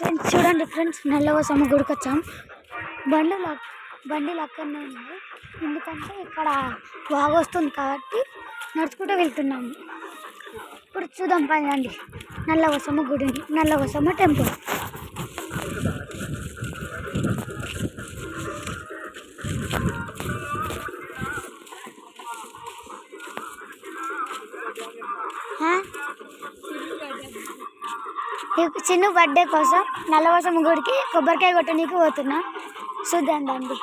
Friends చూడండి friends నెల్లవసమ్మ గుడికి వచ్చాం బండి బండిలు బండి అక్కడనే ఉంది ఎందుకంటే ఇక్కడ బాగా వస్తుంది కాబట్టి నడుచుకుంటూ వెళ్తున్నాము. ఇప్పుడు చూద్దాం పదండి. నల్లవసమ్మ గుడిని నల్లవసమ్మ టెంపుల్. Huh? చిన్న బర్త్డే కోసం నల్లవసం గుడికి కొబ్బరికాయ కొట్టడానికి పోతున్నా. చూద్దాం అండి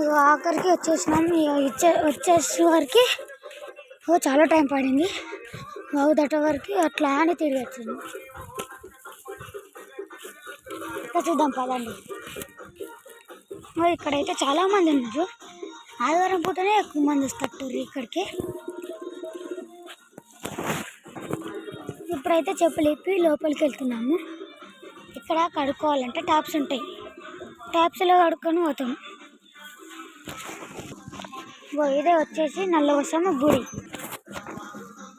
ఇగో ఆఖరికి వచ్చేసినాం. ఇచ్చే వచ్చేసే వరకు ఓ చాలా టైం పడింది. బాగు దట్ట వరకు అట్లా అని తిరిగి వచ్చింది. చూద్దాం పదండి. ఓ ఇక్కడైతే చాలా మంది ఉన్నారు. ఆదివారం పూటనే ఎక్కువ మంది వస్తారు ఇక్కడికి. ఇప్పుడైతే చెప్పులు ఇప్పి లోపలికి వెళ్తున్నాము. ఇక్కడ కడుక్కోవాలంటే ట్యాప్స్ ఉంటాయి. ట్యాప్స్లో కడుక్కొని పోతాం. ఇదే వచ్చేసి నల్లవసమ్మ గుడి.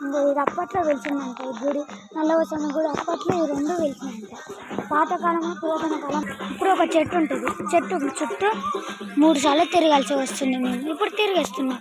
ఇంకా ఇది అప్పట్లో వెలిసిందంట. ఈ గుడి నల్లవసన గుడి అప్పట్లో ఈ రెండు వెలిసినాయంట. పాతకాలం పురాతన కాలం ఇప్పుడు ఒక చెట్టు ఉంటుంది. చెట్టు చుట్టూ మూడు సార్లు తిరగాల్సి వస్తుంది. మేము ఇప్పుడు తిరిగేస్తున్నాం.